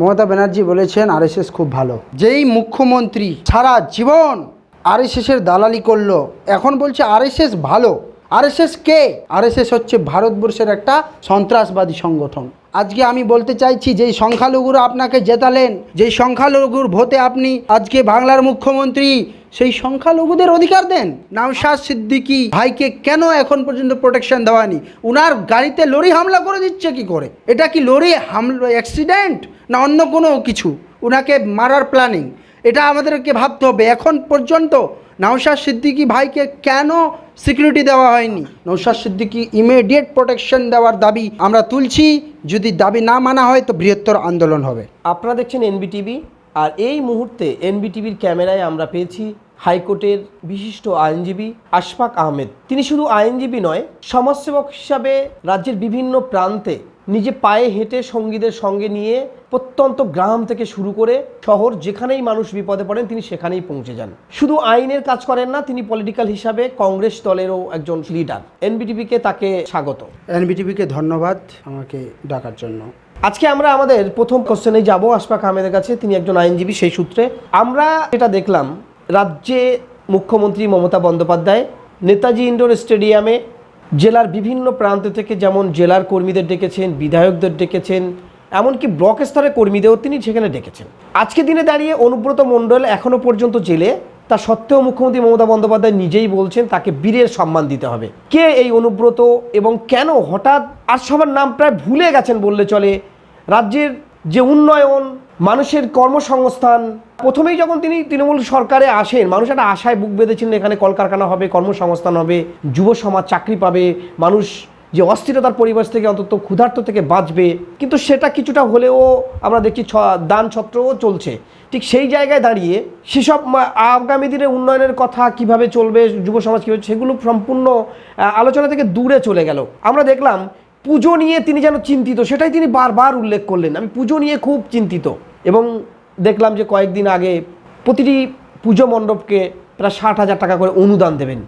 মমতা ব্যানার্জি বলেছেন আরএসএস খুব ভালো। যেই মুখ্যমন্ত্রী সারা জীবন আরএসএসের দালালি করল, এখন বলছে আরএসএস ভালো। আরএসএস কে? আরএসএস হচ্ছে ভারতবর্ষের একটা সন্ত্রাসবাদী সংগঠন। আজকে আমি বলতে চাইছি, যেই সংখ্যালঘুরা আপনাকে জেতালেন, যেই সংখ্যালঘুর ভোটে আপনি আজকে বাংলার মুখ্যমন্ত্রী, সেই সংখ্যালঘুদের অধিকার দেন। নাওশাদ সিদ্দিকি ভাইকে কেন এখন পর্যন্ত প্রোটেকশন দেওয়া হয়নি? উনার গাড়িতে লরি হামলা করে দিচ্ছে কি করে? এটা কি লরি হামলা অ্যাক্সিডেন্ট না অন্য কোনো কিছু? উনাকে মারার প্ল্যানিং এটা আমাদেরকে ভাবতে হবে। এখন পর্যন্ত নওশাদ সিদ্দিকি ভাইকে কেন সিকিউরিটি দেওয়া হয়নি। নৌশাদ সিদ্দিকি ইমিডিয়েট প্রোটেকশন দেওয়ার দাবি আমরা তুলছি। যদি দাবি না মানা হয় তো বৃহত্তর আন্দোলন হবে। আপনারা দেখছেন এনবিটিভি আর এই মুহূর্তে এনবিটিভির ক্যামেরায় আমরা পেয়েছি হাইকোর্টের বিশিষ্ট আইনজীবী আশফাক আহমেদ। তিনি শুধু আইনজীবী নয়, সমাজসেবক হিসাবে রাজ্যের বিভিন্ন প্রান্তে নিজে পায়ে হেঁটে সঙ্গীদের সঙ্গে নিয়ে প্রত্যন্ত গ্রাম থেকে শুরু করে শহর যেখানেই মানুষ বিপদে পড়েন তিনি সেখানেই পৌঁছে যান। শুধু আইনের কাজ করেন না তিনি পলিটিক্যাল হিসাবে কংগ্রেস দলেরও একজন লিডার এনবিটিভিকে তাকে স্বাগত। এনবিটিভিকে ধন্যবাদ আমাকে ডাকার জন্য। আজকে আমরা আমাদের প্রথম কোশ্চেনে যাব আশফাক আহমেদের কাছে। তিনি একজন আইনজীবী সেই সূত্রে। আমরা যেটা দেখলাম রাজ্যে মুখ্যমন্ত্রী মমতা বন্দ্যোপাধ্যায় নেতাজি ইন্ডোর স্টেডিয়ামে জেলার বিভিন্ন প্রান্ত থেকে যেমন জেলার কর্মীদের ডেকেছেন, বিধায়কদের ডেকেছেন, এমনকি ব্লক স্তরের কর্মীদেরও তিনি সেখানে ডেকেছেন। আজকে দিনে দাঁড়িয়ে অনুব্রত মণ্ডল এখনও পর্যন্ত জেলে, তা সত্ত্বেও মুখ্যমন্ত্রী মমতা বন্দ্যোপাধ্যায় নিজেই বলছেন তাকে বীরের সম্মান দিতে হবে। কে এই অনুব্রত এবং কেন হঠাৎ আর সবার নাম প্রায় ভুলে গেছেন বললে চলে? রাজ্যের যে উন্নয়ন, মানুষের কর্মসংস্থান, প্রথমেই যখন তিনি তৃণমূল সরকারে আসেন, মানুষ একটা আশায় বুক বেঁধেছিলেন, এখানে কলকারখানা হবে, কর্মসংস্থান হবে, যুব সমাজ চাকরি পাবে, মানুষ যে অস্থিরতার পরিবেশ থেকে অন্তত ক্ষুধার্ত থেকে বাঁচবে। কিন্তু সেটা কিছুটা হলেও আমরা দেখছি দান ছত্রও চলছে। ঠিক সেই জায়গায় দাঁড়িয়ে সেসব আগামী দিনের উন্নয়নের কথা কীভাবে চলবে, যুব সমাজ কীভাবে, সেগুলো সম্পূর্ণ আলোচনা থেকে দূরে চলে গেল। আমরা দেখলাম পুজো নিয়ে তিনি যেন চিন্তিত, সেটাই তিনি বারবার উল্লেখ করলেন। আমি পুজো নিয়ে খুব চিন্তিত এবং দেখলাম যে কয়েকদিন আগে প্রতিটি পুজো মণ্ডপকে প্রায় ষাট হাজার টাকা করে অনুদান দেবেন।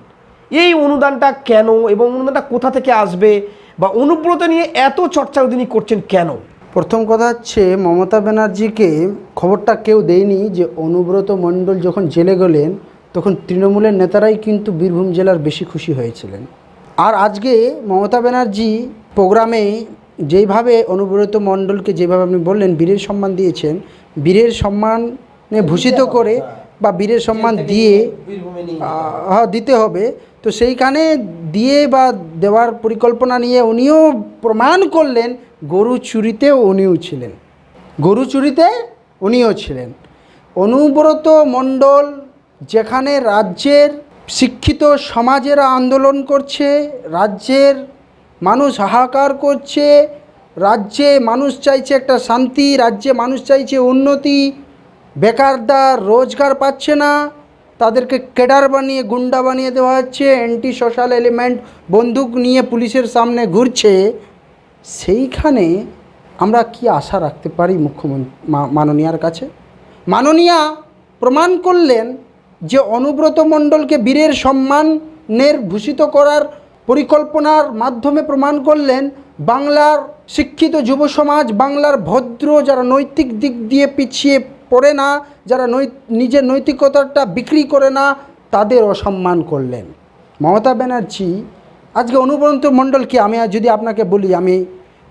এই অনুদানটা কেন এবং অনুদানটা কোথা থেকে আসবে বা অনুব্রত নিয়ে এত চর্চা তিনি করছেন কেন? প্রথম কথা হচ্ছে মমতা ব্যানার্জিকে খবরটা কেউ দেয়নি যে অনুব্রত মণ্ডল যখন জেলে গেলেন, তখন তৃণমূলের নেতারাই কিন্তু বীরভূম জেলার বেশি খুশি হয়েছিলেন। আর আজকে মমতা ব্যানার্জি প্রোগ্রামে যেইভাবে অনুব্রত মণ্ডলকে যেভাবে আপনি বললেন বীরের সম্মান দিয়েছেন বীরের সম্মানে ভূষিত করে বা বীরের সম্মান দিয়ে হ্যাঁ দিতে হবে। তো সেইখানে দিয়ে বা দেওয়ার পরিকল্পনা নিয়ে উনিও প্রমাণ করলেন গরু চুরিতেও উনিও ছিলেন। গরু চুরিতে উনিও ছিলেন। অনুব্রত মণ্ডল যেখানে রাজ্যের শিক্ষিত সমাজেরা আন্দোলন করছে রাজ্যের মানুষ হাহাকার করছে, রাজ্যে মানুষ চাইছে একটা শান্তি, রাজ্যে মানুষ চাইছে উন্নতি বেকাররা রোজগার পাচ্ছে না, তাদেরকে কেডার বানিয়ে, গুন্ডা বানিয়ে দেওয়া হচ্ছে অ্যান্টি সোশ্যাল এলিমেন্ট বন্দুক নিয়ে পুলিশের সামনে ঘুরছে। সেইখানে আমরা কি আশা রাখতে পারি মুখ্যমন্ত্রী মাননীয়ার কাছে? মাননীয়া প্রমাণ করলেন যে অনুব্রত মণ্ডলকে বীরের সম্মানের ভূষিত করার পরিকল্পনার মাধ্যমে প্রমাণ করলেন, বাংলার শিক্ষিত যুব সমাজ, বাংলার ভদ্র যারা নৈতিক দিক দিয়ে পিছিয়ে পড়ে না, যারা নিজের নৈতিকতাটা বিক্রি করে না, তাদের অসম্মান করলেন। মমতা ব্যানার্জি, আজকে অনুব্রত মণ্ডল কি? আমি যদি আপনাকে বলি, আমি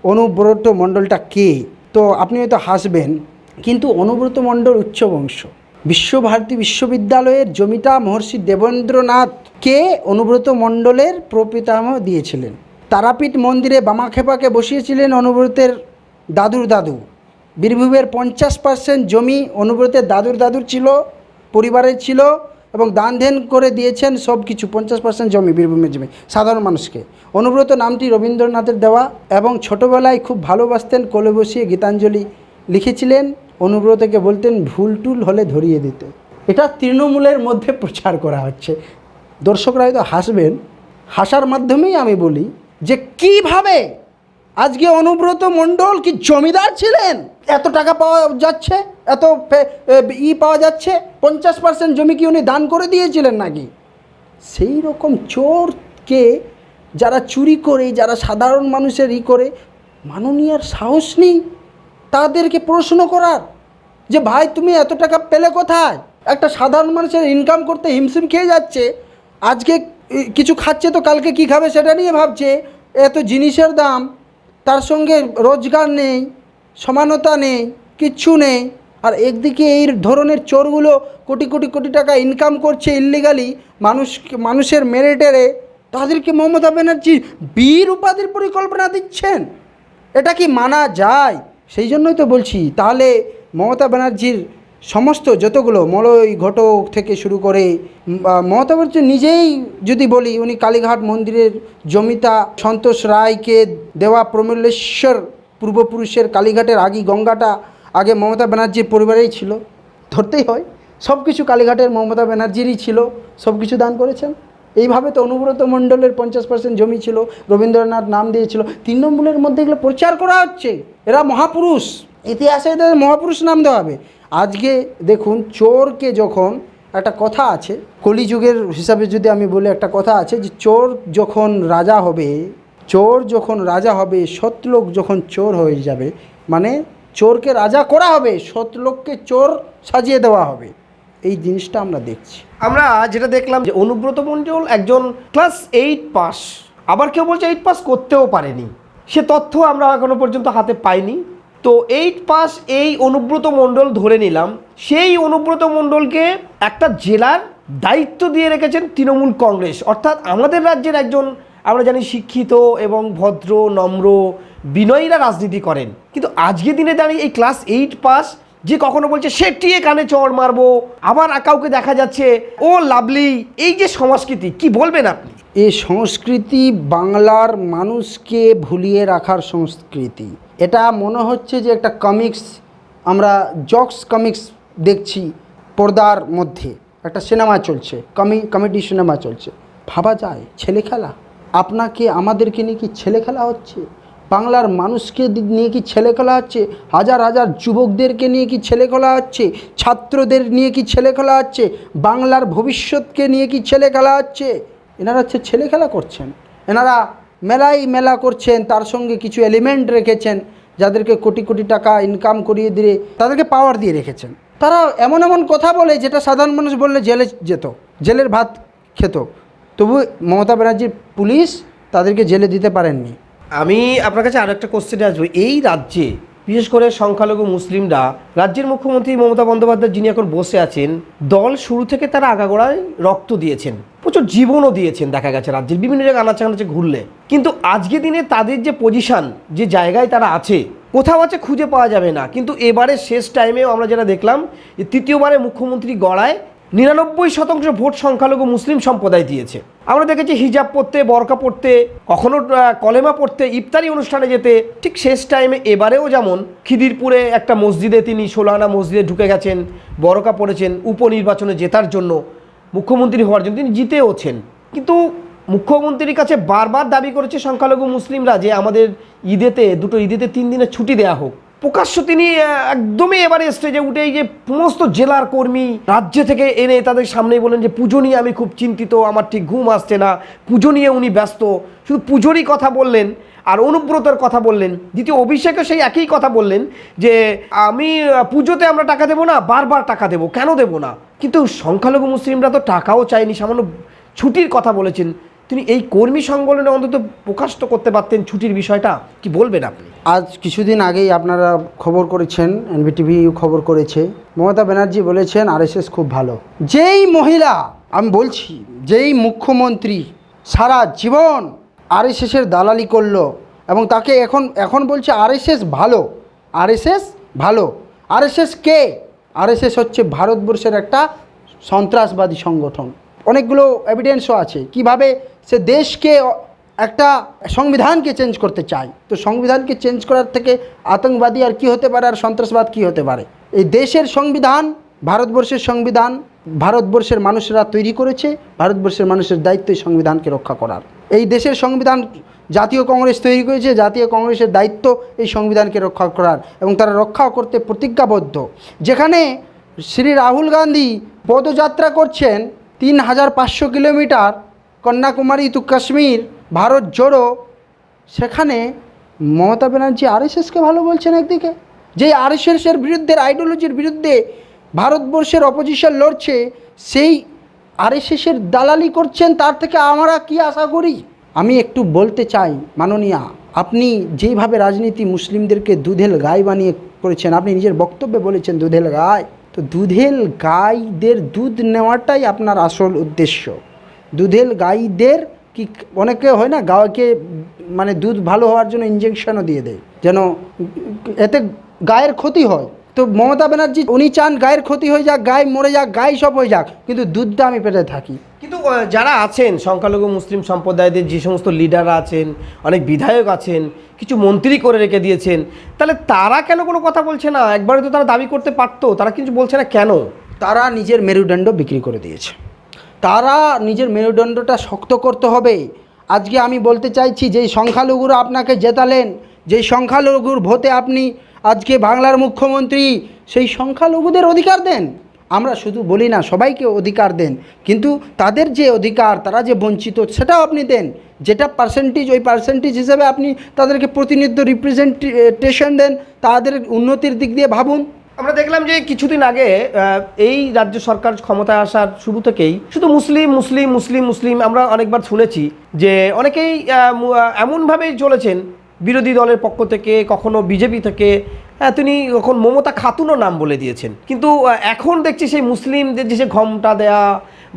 অনুব্রত মণ্ডলটা কে? তো আপনি হয়তো হাসবেন, কিন্তু অনুব্রত মণ্ডল উচ্চবংশ। বিশ্বভারতী বিশ্ববিদ্যালয়ের জমিটা মহর্ষি দেবেন্দ্রনাথকে অনুব্রত মণ্ডলের প্রপিতামহ দিয়েছিলেন? তারাপীঠ মন্দিরে বামাখেপাকে বসিয়েছিলেন অনুব্রতের দাদুর দাদু। বীরভূমের পঞ্চাশ পার্সেন্ট জমি অনুব্রতের দাদুর দাদুর ছিল, পরিবারের ছিল এবং দান ধ্যান করে দিয়েছেন সব কিছু পঞ্চাশ পার্সেন্ট জমি, বীরভূমের জমি, সাধারণ মানুষকে। অনুব্রত নামটি রবীন্দ্রনাথের দেওয়া এবং ছোটোবেলায় খুব ভালোবাসতেন, কোলে বসিয়ে গীতাঞ্জলি লিখেছিলেন। অনুব্রতকে বলতেন, ভুল টুল হলে ধরিয়ে দিতে। এটা তৃণমূলের মধ্যে প্রচার করা হচ্ছে। দর্শকরা হয়তো হাসবেন। হাসার মাধ্যমেই আমি বলি যে কীভাবে আজকে অনুব্রত মণ্ডল কি জমিদার ছিলেন? এত টাকা পাওয়া যাচ্ছে, এত ই পাওয়া যাচ্ছে, পঞ্চাশ পার্সেন্ট জমি কি উনি দান করে দিয়েছিলেন নাকি? সেই রকম চোরকে যারা চুরি করে, যারা সাধারণ মানুষের ই করে, মাননীয়ার সাহস নেই তাদেরকে প্রশ্ন করার যে ভাই তুমি এত টাকা পেলে কোথায়? একটা সাধারণ মানুষের ইনকাম করতে হিমশিম খেয়ে যাচ্ছে আজকে কিছু খাচ্ছে তো কালকে কি খাবে সেটা নিয়ে ভাবছে। এত জিনিসের দাম, তার সঙ্গে রোজগার নেই, সমানতা নেই, কিচ্ছু নেই। আর একদিকে এই ধরনের চোরগুলো কোটি কোটি কোটি টাকা ইনকাম করছে ইল্লিগালি মানুষ, মানুষের মেরেটেরে তাদেরকে মমতা ব্যানার্জি বীর উপাধির পরিকল্পনা দিচ্ছেন। এটা কি মানা যায়? সেই জন্যই তো বলছি, তাহলে মমতা ব্যানার্জির সমস্ত যতগুলো মলয় ঘটক থেকে শুরু করে মমতা ব্যানার্জি নিজেই যদি বলি, উনি কালীঘাট মন্দিরের জমিতা, সন্তোষ রায়কে দেওয়া প্রমল্লেশ্বর পূর্বপুরুষের কালীঘাটের আগে গঙ্গাটা আগে মমতা ব্যানার্জির পরিবারেই ছিল। ধরতেই হয় সব কিছু কালীঘাটের মমতা ব্যানার্জিরই ছিল সব কিছু দান করেছেন। এইভাবে তো অনুব্রত মণ্ডলের পঞ্চাশ পার্সেন্ট জমি ছিল, রবীন্দ্রনাথ নাম দিয়েছিল। তৃণমূলের মধ্যে এগুলো প্রচার করা হচ্ছে, এরা মহাপুরুষ। ইতিহাসে মহাপুরুষ নাম দেওয়া হবে। আজকে দেখুন চোরকে যখন একটা কথা আছে, কলিযুগের হিসাবে যদি আমি বলি একটা কথা আছে যে চোর যখন রাজা হবে, চোর যখন রাজা হবে, সৎলোক যখন চোর হয়ে যাবে মানে চোরকে রাজা করা হবে, সৎলোককে চোর সাজিয়ে দেওয়া হবে। এই জিনিসটা আমরা দেখছি। আমরা যেটা দেখলাম যে অনুব্রত মণ্ডল একজন ক্লাস এইট পাস, আবার কেউ বলছে এইট পাস করতেও পারেনি। সে তথ্য আমরা এখনও পর্যন্ত হাতে পাইনি। তো এইট পাস এই অনুব্রত মণ্ডল ধরে নিলাম। সেই অনুব্রত মণ্ডলকে একটা জেলার দায়িত্ব দিয়ে রেখেছেন তৃণমূল কংগ্রেস। অর্থাৎ আমাদের রাজ্যের একজন, আমরা জানি, শিক্ষিত এবং ভদ্র, নম্র, বিনয়ীরা রাজনীতি করেন। কিন্তু আজকে দিনে দাঁড়িয়ে এই ক্লাস এইট পাস যে কখনো বলছে, সেটিয়ে কানে চড় মারবো। আবার কাউকে দেখা যাচ্ছে, ও লাভলি, এই যে সংস্কৃতি, কি বলবেন আপনি? এই সংস্কৃতি বাংলার মানুষকে ভুলিয়ে রাখার সংস্কৃতি। এটা মনে হচ্ছে যে একটা কমিক্স আমরা জক্স কমিক্স দেখছি পর্দার মধ্যে। একটা সিনেমা চলছে কমি কমেডি সিনেমা চলছে। ভাবা যায়, ছেলে খেলা। আপনাকে, আমাদেরকে নিয়ে কি ছেলে খেলা হচ্ছে? বাংলার মানুষকে নিয়ে কি ছেলে খেলা হচ্ছে? হাজার হাজার যুবকদেরকে নিয়ে কি ছেলে খেলা হচ্ছে? ছাত্রদের নিয়ে কি ছেলে খেলা হচ্ছে? বাংলার ভবিষ্যৎকে নিয়ে কি ছেলে খেলা হচ্ছে? এনারা হচ্ছে ছেলে খেলা করছেন। এনারা মেলাই মেলা করছেন, তার সঙ্গে কিছু এলিমেন্ট রেখেছেন যাদেরকে কোটি কোটি টাকা ইনকাম করিয়ে দিয়ে তাদেরকে পাওয়ার দিয়ে রেখেছেন। তারা এমন এমন কথা বলে যেটা সাধারণ মানুষ বললে জেলে যেত, জেলের ভাত খেত। তবু মমতা ব্যানার্জির পুলিশ তাদেরকে জেলে দিতে পারেননি। আমি আপনার কাছে আরও একটা কোশ্চেনে আসব। এই রাজ্যে বিশেষ করে সংখ্যালঘু মুসলিমরা, রাজ্যের মুখ্যমন্ত্রী মমতা বন্দ্যোপাধ্যায় যিনি এখন বসে আছেন, দল শুরু থেকে তারা আগাগোড়ায় রক্ত দিয়েছেন, প্রচুর জীবনও দিয়েছেন, দেখা গেছে রাজ্যের বিভিন্ন জায়গায় আনাচে আনাচে ঘুরলে। কিন্তু আজকে দিনে তাদের যে পজিশন যে জায়গায় তারা আছে, কোথাও আছে খুঁজে পাওয়া যাবে না। কিন্তু এবারে শেষ টাইমেও আমরা যেটা দেখলাম যে তৃতীয়বারে মুখ্যমন্ত্রী গড়ায় নিরানব্বই শতাংশ ভোট সংখ্যালঘু মুসলিম সম্প্রদায় দিয়েছে। আমরা দেখেছি হিজাব পড়তে, বরকা পড়তে, কখনো কলেমা পড়তে, ইফতারি অনুষ্ঠানে যেতে, ঠিক শেষ টাইমে এবারেও যেমন খিদিরপুরে একটা মসজিদে তিনি ষোলানা মসজিদে ঢুকে গেছেন, বরকা পড়েছেন, উপনির্বাচনে জেতার জন্য মুখ্যমন্ত্রী হওয়ার জন্য তিনি জিতেওছেন কিন্তু মুখ্যমন্ত্রীর কাছে বারবার দাবি করেছে সংখ্যালঘু মুসলিমরা যে আমাদের ঈদেতে, দুটো ঈদেতে তিন দিনের ছুটি দেওয়া হোক। প্রকাশ্য তিনি একদমই এবারে স্টেজে উঠে এই যে সমস্ত জেলার কর্মী রাজ্য থেকে এনে তাদের সামনেই বলেন যে, পুজো নিয়ে আমি খুব চিন্তিত, আমার ঠিক ঘুম আসছে না। পুজো নিয়ে উনি ব্যস্ত। শুধু পুজোরই কথা বললেন আর অনুব্রতর কথা বললেন। দ্বিতীয় অভিষেকও সেই একই কথা বললেন যে, আমি পুজোতে আমরা টাকা দেবো না, বারবার টাকা দেবো। কেন দেবো না? কিন্তু সংখ্যালঘু মুসলিমরা তো টাকাও চায়নি, সামান্য ছুটির কথা বলেছেন। তিনি এই কর্মী সংগঠনে অন্তত প্রকাশ তো করতে পারতেন ছুটির বিষয়টা, কি বলবেন আপনি? আজ কিছুদিন আগেই আপনারা খবর করেছেন, এনবিটিভি খবর করেছে। মমতা ব্যানার্জি বলেছেন, আরএসএস খুব ভালো। যেই মহিলা, আমি বলছি, যেই মুখ্যমন্ত্রী সারা জীবন আর আরএসএসের দালালি করল এবং তাকে এখন এখন বলছে আরএসএস ভালো আরএসএস ভালো। আরএসএস কে? আরএসএস হচ্ছে ভারতবর্ষের একটা সন্ত্রাসবাদী সংগঠন। অনেকগুলো এভিডেন্সও আছে। কীভাবে সে দেশকে একটা সংবিধানকে চেঞ্জ করতে চায়। তো সংবিধানকে চেঞ্জ করার থেকে আতঙ্কবাদী আর কি হতে পারে আর সন্ত্রাসবাদ কি হতে পারে? এই দেশের সংবিধান, ভারতবর্ষের সংবিধান, ভারতবর্ষের মানুষেরা তৈরি করেছে, ভারতবর্ষের মানুষের দায়িত্ব এই সংবিধানকে রক্ষা করার। এই দেশের সংবিধান জাতীয় কংগ্রেস তৈরি করেছে, জাতীয় কংগ্রেসের দায়িত্ব এই সংবিধানকে রক্ষা করার এবং তারা রক্ষা করতে প্রতিজ্ঞাবদ্ধ। যেখানে শ্রী রাহুল গান্ধী পদযাত্রা করছেন তিন হাজার পাঁচশো কিলোমিটার কন্যাকুমারী টু কাশ্মীর, ভারত জোড়ো। সেখানে মমতা ব্যানার্জি আরএসএসকে ভালো বলছেন একদিকে। যে আরএসএসের বিরুদ্ধে, আইডিওলজির বিরুদ্ধে ভারতবর্ষের অপোজিশন লড়ছে, সেই আরএসএসের দালালি করছেন, তার থেকে আমরা কি আশা করি? আমি একটু বলতে চাই, মাননীয়া, আপনি যেইভাবে রাজনীতি মুসলিমদেরকে দুধেল গাই বানিয়ে করেছেন, আপনি নিজের বক্তব্যে বলেছেন দুধেল গাই। তো দুধেল গাইদের দুধ নেওয়াটাই আপনার আসল উদ্দেশ্য। দুধেল গাইদের কি অনেকে হয় না গাওয়াকে মানে দুধ ভালো হওয়ার জন্য ইঞ্জেকশনও দিয়ে দেয়। যেন এতে গায়ের ক্ষতি হয়। তো মমতা ব্যানার্জি উনি চান গায়ের ক্ষতি হয়ে যাক গায়ে মরে যাক গায়ে সব হয়ে যাক কিন্তু দুধটা আমি পেটে থাকি। কিন্তু যারা আছেন সংখ্যালঘু মুসলিম সম্প্রদায়দের যে সমস্ত লিডাররা আছেন অনেক বিধায়ক আছেন কিছু মন্ত্রী করে রেখে দিয়েছেন তাহলে তারা কেন কোনো কথা বলছে না? একবারে তো তারা দাবি করতে পারতো তারা কিছু বলছে না কেন? তারা নিজের মেরুদণ্ড বিক্রি করে দিয়েছে। তারা নিজের মেরুদণ্ডটা শক্ত করতে হবে। আজকে আমি বলতে চাইছি, যেই সংখ্যালঘুরা আপনাকে জেতালেন, যেই সংখ্যালঘুর ভোটে আপনি আজকে বাংলার মুখ্যমন্ত্রী, সেই সংখ্যালঘুদের অধিকার দেন। আমরা শুধু বলি না, সবাইকে অধিকার দেন। কিন্তু তাদের যে অধিকার, তারা যে বঞ্চিত, সেটাও আপনি দেন। যেটা পার্সেন্টেজ ওই পার্সেন্টেজ হিসেবে আপনি তাদেরকে প্রতিনিধিত্ব রিপ্রেজেন্টেশন দেন, তাদের উন্নতির দিক দিয়ে ভাবুন। আমরা দেখলাম যে কিছুদিন আগে এই রাজ্য সরকার ক্ষমতায় আসার শুরু থেকেই শুধু মুসলিম মুসলিম মুসলিম মুসলিম আমরা অনেকবার শুনেছি যে অনেকেই এমনভাবেই চলেছেন বিরোধী দলের পক্ষ থেকে কখনো বিজেপি থেকে। হ্যাঁ, তিনি এখন মমতা খাতুনও নাম বলে দিয়েছেন। কিন্তু এখন দেখছি সেই মুসলিমদের যে সে ঘমটা দেয়া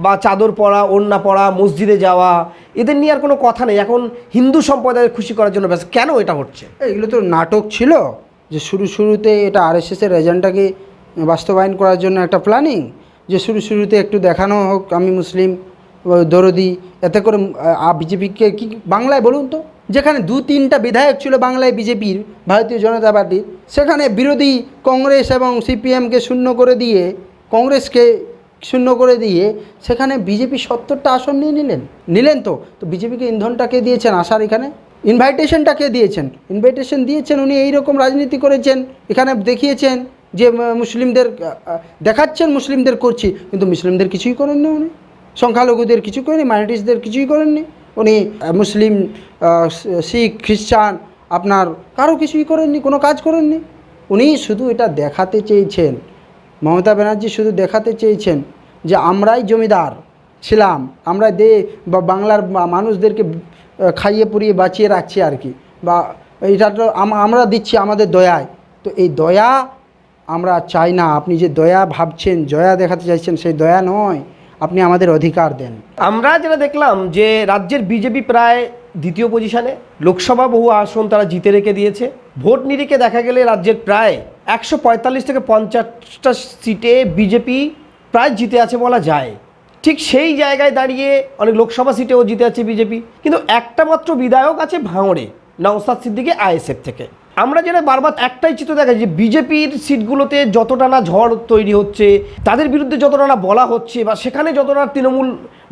বা চাদর পরা ওড়না পরা মসজিদে যাওয়া এদের নিয়ে আর কোনো কথা নেই। এখন হিন্দু সম্প্রদায়ের খুশি করার জন্য ব্যস্ত। কেন এটা হচ্ছে? এগুলো তো নাটক ছিল। যে শুরু শুরুতে এটা আরএসএসের এজেন্ডাকে বাস্তবায়ন করার জন্য একটা প্ল্যানিং যে শুরু শুরুতে একটু দেখানো হোক, আমি মুসলিম, দরদি, এতে করে বিজেপিকে কি, বাংলায় বলুন তো, যেখানে দু তিনটা বিধায়ক ছিল বাংলায় বিজেপির, ভারতীয় জনতা পার্টির, সেখানে বিরোধী কংগ্রেস এবং সিপিএমকে শূন্য করে দিয়ে, কংগ্রেসকে শূন্য করে দিয়ে, সেখানে বিজেপি সত্তরটা আসন নিয়ে নিলেন। নিলেন তো তো বিজেপিকে ইন্ধনটাকে দিয়েছেন আসার এখানে? ইনভাইটেশনটা কে দিয়েছেন? ইনভাইটেশন দিয়েছেন, উনি এই রকম রাজনীতি করেছেন, এখানে দেখিয়েছেন যে মুসলিমদের দেখাচ্ছেন মুসলিমদের করছি কিন্তু মুসলিমদের কিছুই করেননি উনি। সংখ্যালঘুদের কিছু করেনি মাইনরিটিসদের কিছুই করেননি। উনি মুসলিম শিখ, খ্রিস্টান, আপনার কারও কিছুই করেননি, কোনো কাজ করেননি। উনি শুধু এটা দেখাতে চেয়েছেন, মমতা ব্যানার্জি শুধু দেখাতে চেয়েছেন যে, আমরাই জমিদার ছিলাম আমরা দে, বা বাংলার মানুষদেরকে খাইয়ে পুড়িয়ে বাঁচিয়ে রাখছি আর কি। বা এটা তো আমরা দিচ্ছি আমাদের দয়ায়। তো এই দয়া আমরা চাই না। আপনি যে দয়া ভাবছেন দয়া দেখাতে চাইছেন, সেই দয়া নয়। আপনি আমাদের অধিকার দেন। আমরা যেটা দেখলাম যে রাজ্যের বিজেপি প্রায় দ্বিতীয় পজিশনে লোকসভা বহু আসন তারা জিতে রেখে দিয়েছে। ভোট নিরিখে দেখা গেলে রাজ্যের প্রায় একশো পঁয়তাল্লিশ থেকে পঞ্চাশটা সিটে বিজেপি প্রায় জিতে আছে বলা যায়। ঠিক সেই জায়গায় দাঁড়িয়ে অনেক লোকসভা সিটেও জিতে আছে বিজেপি। কিন্তু একটা মাত্র বিধায়ক আছে ভাঙড়ে নওসাদ সিদ্দিকি আইএসএফ থেকে। আমরা যেটা বারবার একটাই চিত্র দেখা যে বিজেপির সিটগুলোতে যতটা না ঝড় তৈরি হচ্ছে, তাদের বিরুদ্ধে যতটা না বলা হচ্ছে বা সেখানে যতটা তৃণমূল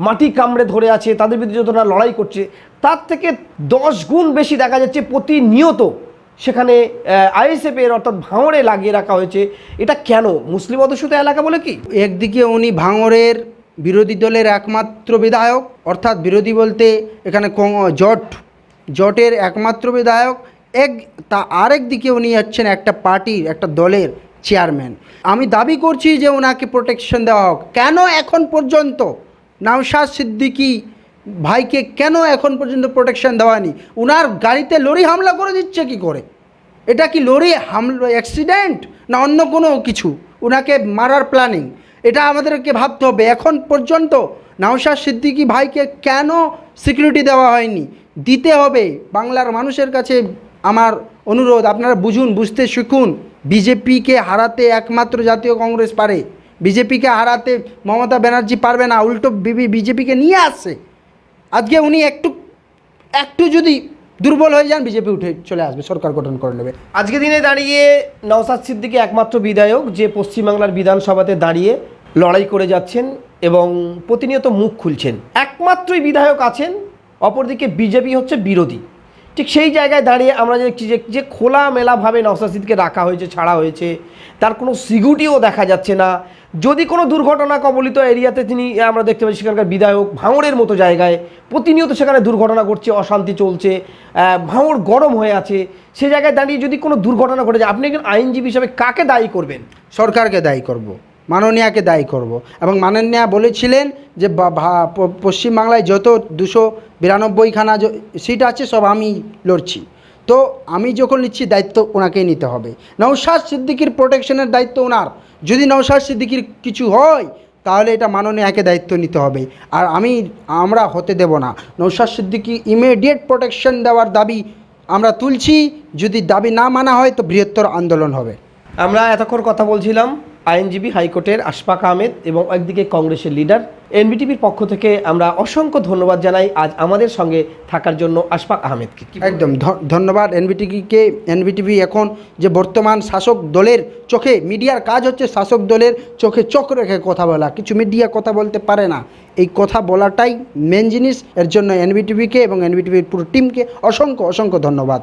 মাটি কামড়ে ধরে আছে, তাদের বিরুদ্ধে যতটা লড়াই করছে, তার থেকে দশ গুণ বেশি দেখা যাচ্ছে প্রতিনিয়ত সেখানে আইএসএফ এর অর্থাৎ ভাঙড়ে লাগিয়ে রাখা হয়েছে। এটা কেন? মুসলিম অধ্যুষিত এলাকা বলে কি? একদিকে উনি ভাঙড়ের বিরোধী দলের একমাত্র বিধায়ক, অর্থাৎ বিরোধী বলতে এখানে জট, জটের একমাত্র বিধায়ক, এক, তা আরেক দিকে উনি হচ্ছেন একটা পার্টির, একটা দলের চেয়ারম্যান। আমি দাবি করছি যে ওনাকে প্রোটেকশন দেওয়া হোক। কেন এখন পর্যন্ত? নওশাদ সিদ্দিকী ভাইকে কেন এখন পর্যন্ত প্রোটেকশন দেওয়া হয়নি? উনার গাড়িতে লরি হামলা করে দিচ্ছে কি করে? এটা কি লরি হামলা অ্যাক্সিডেন্ট না অন্য কোনো কিছু? ওনাকে মারার প্ল্যানিং এটা আমাদেরকে ভাবতে হবে। এখন পর্যন্ত নওশাদ সিদ্দিকী ভাইকে কেন সিকিউরিটি দেওয়া হয়নি? দিতে হবে বাংলার মানুষের কাছে আমার অনুরোধ। আপনারা বুঝুন, বুঝতে শিখুন। বিজেপিকে হারাতে একমাত্র জাতীয় কংগ্রেস পারে। বিজেপিকে হারাতে মমতা ব্যানার্জি পারবে না। উল্টো বিজেপিকে নিয়ে আসছে। আজকে উনি একটু একটু যদি দুর্বল হয়ে যান, বিজেপি উঠে চলে আসবে, সরকার গঠন করে নেবে। আজকে দিনে দাঁড়িয়ে নওসাদ সিদ্দিকি একমাত্র বিধায়ক, যে পশ্চিমবাংলার বিধানসভাতে দাঁড়িয়ে লড়াই করে যাচ্ছেন এবং প্রতিনিয়ত মুখ খুলছেন। একমাত্রই বিধায়ক আছেন, অপরদিকে বিজেপি হচ্ছে বিরোধী। ঠিক সেই জায়গায় দাঁড়িয়ে আমরা দেখছি যে যে খোলামেলাভাবে নওসাদ রাখা হয়েছে, ছাড়া হয়েছে, তার কোনো সিকিউরিটিও দেখা যাচ্ছে না যদি কোনো দুর্ঘটনা কবলিত এরিয়াতে তিনি আমরা দেখতে পাচ্ছি সেখানকার বিধায়ক ভাঙড়ের মতো জায়গায়, প্রতিনিয়ত সেখানে দুর্ঘটনা ঘটছে, অশান্তি চলছে ভাঙড় গরম হয়ে আছে, সে জায়গায় দাঁড়িয়ে যদি কোনো দুর্ঘটনা ঘটে যায়, আপনি একজন আইনজীবী হিসাবে কাকে দায়ী করবেন সরকারকে দায়ী করব। মাননীয়াকে দায়ী করব। এবং মাননীয়া বলেছিলেন যে পশ্চিমবাংলায় যত দুশো বিরানব্বইখানা সিট আছে, সব আমি লড়ছি। তো আমি যখন নিচ্ছি, দায়িত্ব ওনাকেই নিতে হবে। নৌশাদ সিদ্দিকির প্রোটেকশনের দায়িত্ব ওনার। যদি নৌশাদ সিদ্দিকির কিছু হয়, তাহলে এটা মাননীয়াকে দায়িত্ব নিতে হবে। আর আমি, আমরা হতে দেব না। নৌশাদ সিদ্দিকি ইমিডিয়েট প্রোটেকশন দেওয়ার দাবি আমরা তুলছি। যদি দাবি না মানা হয়, তো বৃহত্তর আন্দোলন হবে। আমরা এতক্ষণ কথা বলছিলাম। আইনজীবী হাইকোর্টের আশফাক আহমেদ এবং একদিকে কংগ্রেসের লিডার। এনবিটিভির পক্ষ থেকে আমরা অসংখ্য ধন্যবাদ জানাই আজ আমাদের সঙ্গে থাকার জন্য আশফাক আহমেদকে। একদম ধন্যবাদ এনবিটিভিকে। এনবিটিভি এখন যে বর্তমান শাসক দলের চোখে মিডিয়ার কাজ হচ্ছে শাসক দলের চোখে চোখ রেখে কথা বলা। কিছু মিডিয়া কথা বলতে পারে না। এই কথা বলাটাই মেন জিনিস। এর জন্য এনবিটিভিকে এবং এনবিটিভির পুরো টিমকে অসংখ্য অসংখ্য ধন্যবাদ।